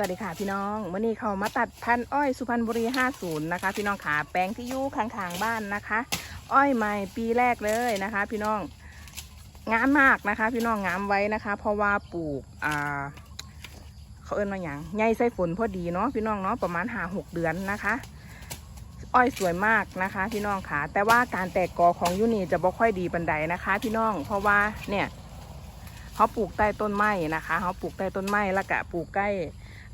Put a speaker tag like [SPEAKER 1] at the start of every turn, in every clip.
[SPEAKER 1] วัสดีค่ะพี่น้องวันนี้เขามาตัดพันอ้อยสุพรรณบุรี 50 นะคะ พี่น้องขาแปลงที่อยู่ข้างๆบ้านนะคะ อ้อยใหม่ปีแรกเลยนะคะ พี่น้องงามมากนะคะ พี่น้องงามไว้นะคะ เพราะว่าปลูกอ่าเขาเอิ้นมาอย่างใหญ่ใส่ฝนพอดีเนาะพี่น้องเนาะประมาณหาหกเดือนนะคะ อ้อยสวยมากนะคะ พี่น้องค่ะแต่ว่าการแตกกอของยูนีจะบ่ค่อยดีบันไดนะคะ พี่น้องเพราะว่าเนี่ยเขาปลูกใต้ต้นไม้นะคะเขาปลูกใต้ต้นไม้แล้วก็ปลูกใกล้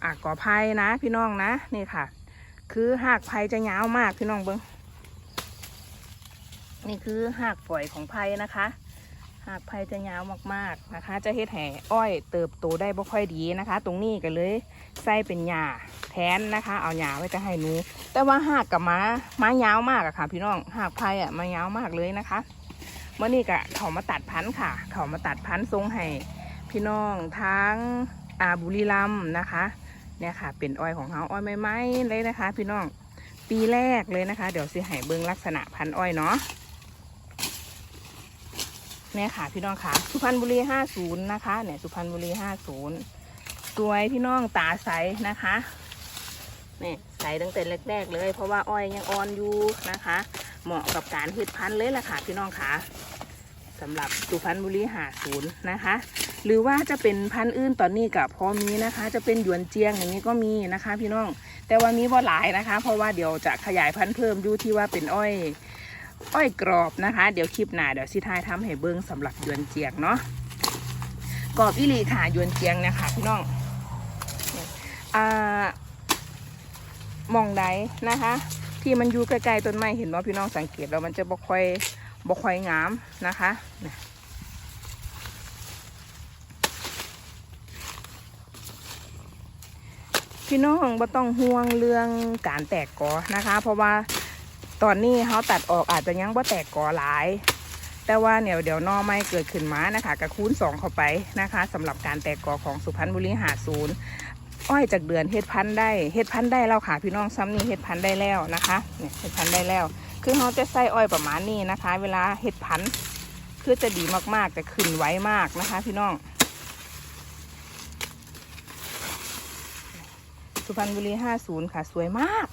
[SPEAKER 1] อ่ากอไผ่นะ พี่น้องนะนี่ค่ะ คือหากไผ่จะยาวมากพี่น้องเบิ้งนี่คือหากฝอยของไผ่นะคะ หากไผ่จะยาวมากๆนะคะ จะเฮ็ดแห่อ้อยเติบโตได้บ่ค่อยดีนะคะ ตรงนี้ก็เลยใส่เป็นหญ้าแทนนะคะ เอาหญ้าไว้จะให้หนู แต่ว่าหากกับม้าม้ายาวมากอะค่ะ พี่น้องหากไผ่อะมายาวมากเลยนะคะเมื่อนี้ก็เขามาตัดพันธุ์ค่ะ เขามาตัดพันธุ์ทรงให้พี่น้องทั้งอาบุรีรัมนะคะ เนี่ยค่ะ เป็นอ้อยของเขาอ้อยไม้ๆเลยนะคะ พี่น้อง ปีแรกเลยนะคะ เดี๋ยวสิให้เบิ้งลักษณะพันอ้อยเนาะเนี่ยค่ะ พี่น้องค่ะ สุพรรณบุรีห้าศูนย์นะคะ เนี่ยสุพรรณบุรีห้าศูนย์สวยพี่น้องตาใสนะคะเนี่ยใสตั้งแต่แรก ๆ เลย เพราะว่าอ้อยยังอ่อนอยู่นะคะ เหมาะกับการพืชพันธุ์เลยล่ะค่ะ พี่น้องค่ะสำหรับสุพรรณบุรีหาศูนย์นะคะ หรือว่าจะเป็นพันธุ์อื่นตอนนี้กับพอมีนะคะ จะเป็นหยวนเจียงอย่างนี้ก็มีนะคะ พี่น้อง แต่ว่ามีบ่หลายนะคะ เพราะว่าเดี๋ยวจะขยายพันธุ์เพิ่มอยู่ที่ว่าเป็นอ้อย อ้อยกรอบนะคะ เดี๋ยวคลิปหน้าเดี๋ยวสิทายทำให้เบิ้งสำหรับหยวนเจียงเนาะกรอบอิลีค่ะหยวนเจียงเนะคะพี่น้องอ่ามองใดนะคะ ที่มันอยู่ใกล้ๆต้นไม้เห็นว่าพี่น้องสังเกตแล้วมันจะบ่ค่อยบ่ค่อยงามนะคะเนี่ย พี่น้องบ่ต้องห่วงเรื่องการแตกกอนะคะ เพราะว่าตอนนี้เขาตัดออกอาจจะยังบ่แตกกอหลาย แต่ว่าเดี๋ยวเดี๋ยวนอไม่เกิดขึ้นมานะคะกระคูณสองเข้าไปนะคะสำหรับการแตกกอของสุพรรณบุรีหาศูนย์อ้อยจากเดือนเฮ็ดพันได้เฮ็ดพันได้แล้วค่ะ พี่น้องซ้ำนี่เฮ็ดพันได้แล้วนะคะเนี่ยเฮ็ดพันได้แล้ว คือเขาจะใส่อ้อยประมาณนี้นะคะ เวลาเฮ็ดพันคือจะดีมากๆจะขึ้นไวมากนะคะ พี่น้อง สุพรรณบุรี50ค่ะ สวยมาก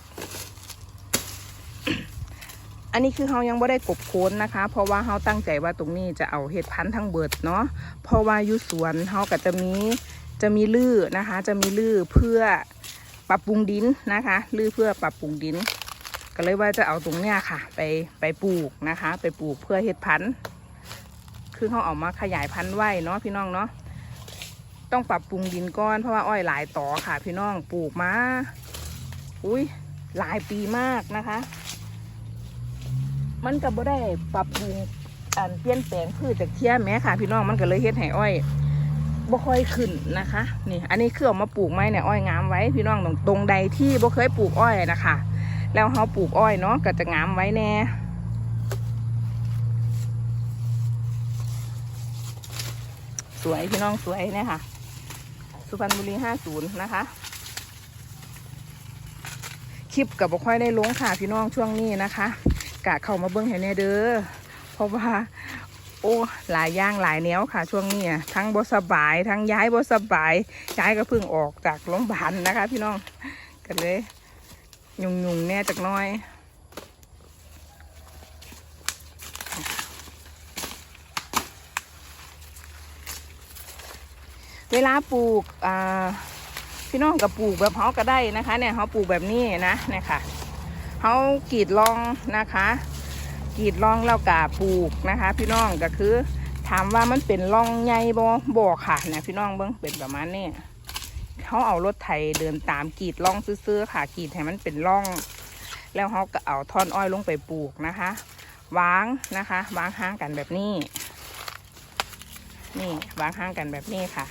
[SPEAKER 1] อันนี้คือเขายังไม่ได้กบโคนนะคะ เพราะว่าเขาตั้งใจว่าตรงนี้จะเอาเห็ดพันธุ์ทั้งเบิดเนาะเพราะว่ายู่สวนเขาก็จะมีจะมีลื้อนะคะ จะมีลื้อเพื่อปรับปรุงดินนะคะลื้อเพื่อปรับปรุงดิน ก็เลยว่าจะเอาตรงเนี้ยค่ะ ไปไปปลูกนะคะ ไปปลูกเพื่อเห็ดพันธุ์คือเขาออกมาขยายพันธุ์ไว้เนาะพี่น้องเนาะ ต้องปรับปรุงดินก้อนเพราะว่าอ้อยหลายต่อค่ะพี่น้องปลูกมา อุ้ยหลายปีมากนะคะ มันก็บ่ได้ปรับปรุงอันเปลี่ยนแปลงพืชจากเทียแม้ค่ะ พี่น้องมันก็เลยเฮ็ดให้อ้อยบ่ค่อยขึ้นนะคะ นี่ อันนี้คือเอามาปลูกไม้เนี่ยอ้อยงามไว้พี่น้องตรงตรงใดที่บ่เคยปลูกอ้อยนะคะ แล้วเขาปลูกอ้อยเนาะก็จะงามไว้แน่สวยพี่น้องสวยเนี่ยค่ะ สุพรรณบุรีห้าศูนย์นะคะ คลิปกับบ่ค่อยได้ลงค่ะพี่น้องช่วงนี้นะคะกะเข้ามาเบิ้งให้แน่เด้อเพราะว่าโอ้หลายย่างหลายแนวค่ะ ช่วงนี้อะทั้งบสบาย ทั้งย้ายบสบายย้ายก็เพิ่งออกจากโรงพยาบาลนะคะ พี่น้องกันเลย ยุงยุงๆแน่จักน้อย เวลาปลูกอ่าพี่น้องกับปลูกแบบเขาก็ได้นะคะเนี่ยเขาปลูกแบบนี้นะเนี่ยค่ะเขากรีดรองนะคะกรีดรองแล้วกาปลูกนะคะ พี่น้องก็คือ ถามว่ามันเป็นร่องใหญ่บ่บ่ค่ะเนี่ยพี่น้องเบิ้งเป็นประมาณนี้เขาเอารถไถเดินตามกรีดร่องซื้อๆค่ะกรีดให้มันเป็นร่อง แล้วเขาก็เอาท่อนอ้อยลงไปปลูกนะคะวางนะคะวางห่างกันแบบนี้ นี่วางห่างกันแบบนี้ค่ะ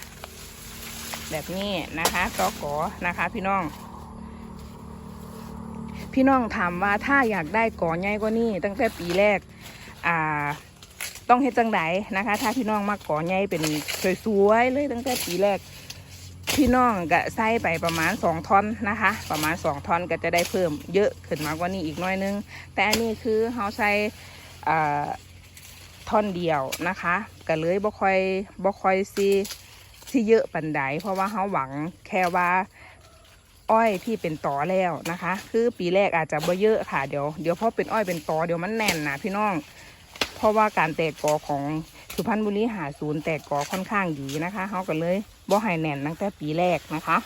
[SPEAKER 1] แบบนี้นะคะก็กอนะคะพี่น้อง พี่น้องถามว่าถ้าอยากได้ก่อใหญ่กว่านี้ ตั้งแต่ปีแรกอ่าต้องเฮ็ดจังไดนะคะ ถ้าพี่น้องมาก่อใหญ่เป็นสวยๆเลยตั้งแต่ปีแรกพี่น้องก็ใส่ไปประมาณสองท่อนนะคะ ประมาณสองท่อนก็จะได้เพิ่มเยอะขึ้นมากกว่านี้อีกน้อยนึง แต่อันนี้คือเขาใส่ท่อนเดียวนะคะก็เลยบ่ค่อยบ่ค่อยซี ที่เยอะปันไดเพราะว่าเขาหวังแค่ว่าอ้อยที่เป็นตอแล้วนะคะ คือปีแรกอาจจะบ่เยอะค่ะเดี๋ยวเดี๋ยวพอเป็นอ้อยเป็นตอเดี๋ยวมันแน่นนะพี่น้อง เพราะว่าการแตกกอของสุพรรณบุรีหาศูนย์แตกกอค่อนข้างดีนะคะเขาก็เลยบ่ให้แน่นตั้งแต่ปีแรกนะคะ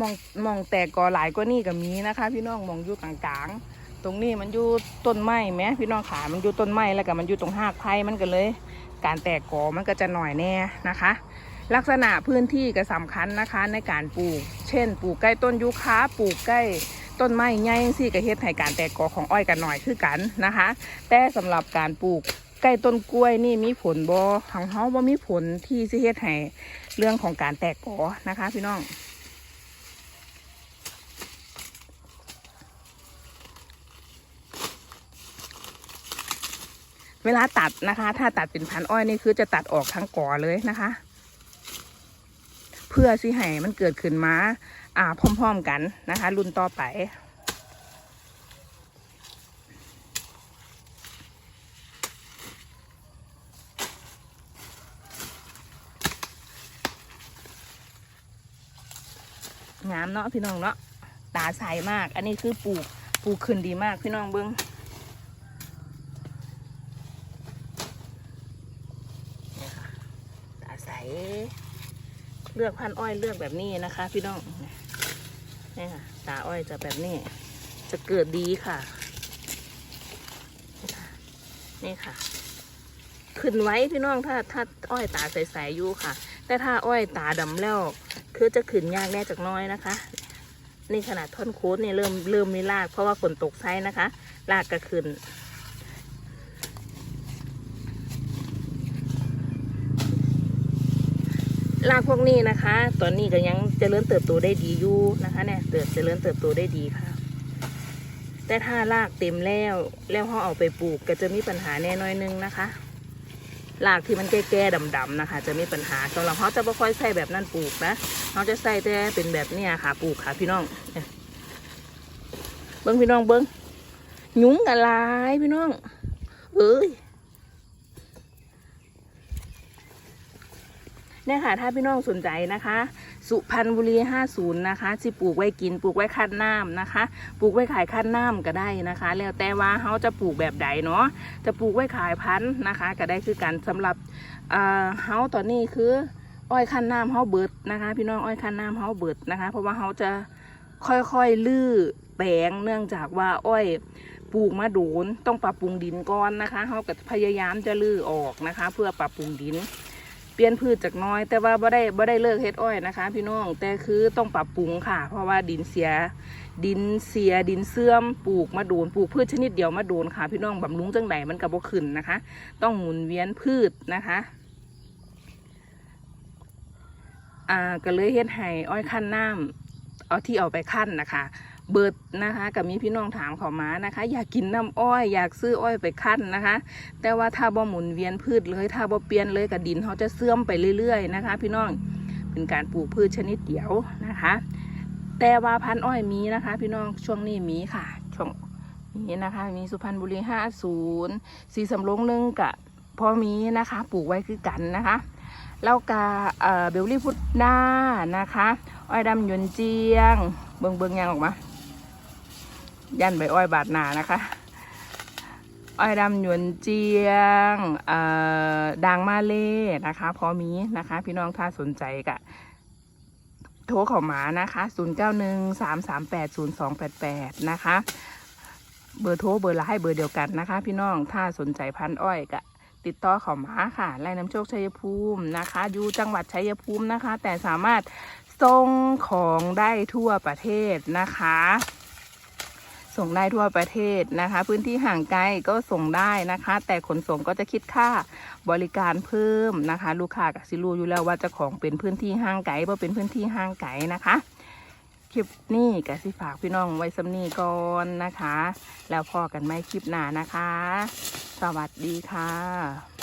[SPEAKER 1] มองมองแตกกอหลายกว่านี่ก็มีนะคะ พี่น้องมองอยู่กลางๆ ตรงนี้มันอยู่ต้นไม้ไหมพี่น้องขามันอยู่ต้นไม้แล้วก็มันอยู่ตรงหากไผ่มันก็เลย การแตกกอมันก็จะหน่อยแน่นะคะ ลักษณะพื้นที่ก็สำคัญนะคะในการปลูก เช่น ปลูกใกล้ต้นยูคาปลูกใกล้ต้นไม้ใหญ่สี่ก็เฮ็ดให้การแตกกอของอ้อยกันหน่อยคือกันนะคะ แต่สำหรับการปลูกใกล้ต้นกล้วยนี่มีผลบ่ทางเฮาบ่มีผลที่สิเฮ็ดให้เรื่องของการแตกกอนะคะ พี่น้อง เวลาตัดนะคะ ถ้าตัดเป็นพันอ้อยนี่คือจะตัดออกทั้งกอเลยนะคะ เพื่อสิให้มันเกิดขึ้นมา อ่า พร้อมๆกันนะคะ รุ่นต่อไปงามเนาะพี่น้องเนาะตาใสมาก อันนี้คือปลูกปลูกขึ้นดีมากพี่น้องเบิ้ง เนี่ยค่ะตาใส เลือกพันอ้อยเลือกแบบนี้นะคะ พี่น้องนี่ค่ะตาอ้อยจะแบบนี้ จะเกิดดีค่ะ นี่ค่ะ ขึ้นไว้พี่น้องถ้าถ้าอ้อยตาใสๆอยู่ค่ะ แต่ถ้าอ้อยตาดำแล้วคือจะขึ้นยากแน่จากน้อยนะคะนี่ขนาดท่อนโค้ดเนี่ยเริ่มเริ่มมีรากเพราะว่าฝนตกไซนะคะรากก็ขึ้น รากพวกนี้นะคะ ตอนนี้ก็ยังเจริญเติบโตได้ดีอยู่นะคะเนี่ยเติบเจริญเติบโตได้ดีค่ะ แต่ถ้ารากเต็มแล้วแล้วเขาเอาไปปลูกก็จะมีปัญหาแน่น้อยนึงนะคะรากที่มันแก่ๆดำๆนะคะ จะมีปัญหาสำหรับเขาจะไม่ค่อยใส่แบบนั้นปลูกนะเขาจะใส่แต่เป็นแบบเนี้ยค่ะปลูกค่ะพี่น้องเบิ้งพี่น้องเบิ้งหยุ้งกันลายพี่น้อง เอ้ย เนี่ยค่ะ ถ้าพี่น้องสนใจนะคะ สุพรรณบุรี 50 นะคะที่ปลูกไว้กินปลูกไว้คั้นน้ำนะคะ ปลูกไว้ขายคั้นน้ำก็ได้นะคะ แล้วแต่ว่าเขาจะปลูกแบบใดเนาะจะปลูกไว้ขายพันธุ์นะคะ ก็ได้คือกันสำหรับเอ่อเฮาตอนนี้คืออ้อยคั้นน้ำเฮาเบิดนะคะ พี่น้องอ้อยคั้นน้ำเฮาเบิดนะคะ เพราะว่าเฮาจะค่อยๆลื้อแปลงเนื่องจากว่าอ้อยปลูกมาโดนต้องปรับปรุงดินก่อนนะคะเฮาก็พยายามจะลื้อออกนะคะ เพื่อปรับปรุงดิน ปลี่ยนพืชจากน้อย แต่ว่าบ่ได้บ่ได้เลิกเฮ็ดอ้อยนะคะ พี่น้องแต่คือต้องปรับปรุงค่ะ เพราะว่าดินเสีย ดินเสียดินเสื่อมปลูกมาโดนปลูกพืชชนิดเดียวมาโดนค่ะ พี่น้องบำรุงจังใดมันก็บ่ขึ้นนะคะ ต้องหมุนเวียนพืชนะคะอ่าก็เลยเฮ็ดให้อ้อยขั้นน้ำเอาที่เอาไปขั้นนะคะ เบิดนะคะกับมีพี่น้องถามเขามานะคะ อยากกินน้ำอ้อย อยากซื้ออ้อยไปขั้นนะคะ แต่ว่าถ้าบ่หมุนเวียนพืชเลยถ้าบ่เปลี่ยนเลยกับดินเขาจะเสื่อมไปเรื่อยๆนะคะ พี่น้องเป็นการปลูกพืชชนิดเดียวนะคะ แต่ว่าพันอ้อยมีนะคะ พี่น้องช่วงนี้มีค่ะช่วงนี้นะคะ มีสุพรรณบุรีห้าศูนย์สีสำโรงหนึงกับพอมีนะคะปลูกไว้คือกันนะคะแล้วกาเอ่อเบลลี่พุดด้านะคะ อ้อยดำหยวนเจียง เบิงเบิงยังออกมา ยันใบอ้อยบาดหนานะคะ อ้อยดำหยวนเจียงอ่อด่างมาเล่นะคะ พอมีนะคะ พี่น้องถ้าสนใจกะโทรเข้ามานะคะ 0 9 1 3 3 8 0 2 8 8 นะคะ เบอร์โทรเบอร์ไลน์เบอร์เดียวกันนะคะ พี่น้องถ้าสนใจพันอ้อยกะติดต่อเข้ามาค่ะไร่น้ำโชคชัยภูมินะคะ อยู่จังหวัดชัยภูมินะคะ แต่สามารถส่งของได้ทั่วประเทศนะคะ ส่งได้ทั่วประเทศนะคะ พื้นที่ห่างไกลก็ส่งได้นะคะ แต่ขนส่งก็จะคิดค่าบริการเพิ่มนะคะ ลูกค้ากับซิรูอยู่แล้วว่าจะของเป็นพื้นที่ห่างไกลเพราะเป็นพื้นที่ห่างไกลนะคะคลิปนี้กสิฝากพี่น้องไว้สำนีก่อนนะคะ แล้วพอกันไม่คลิปหน้านะคะ สวัสดีค่ะ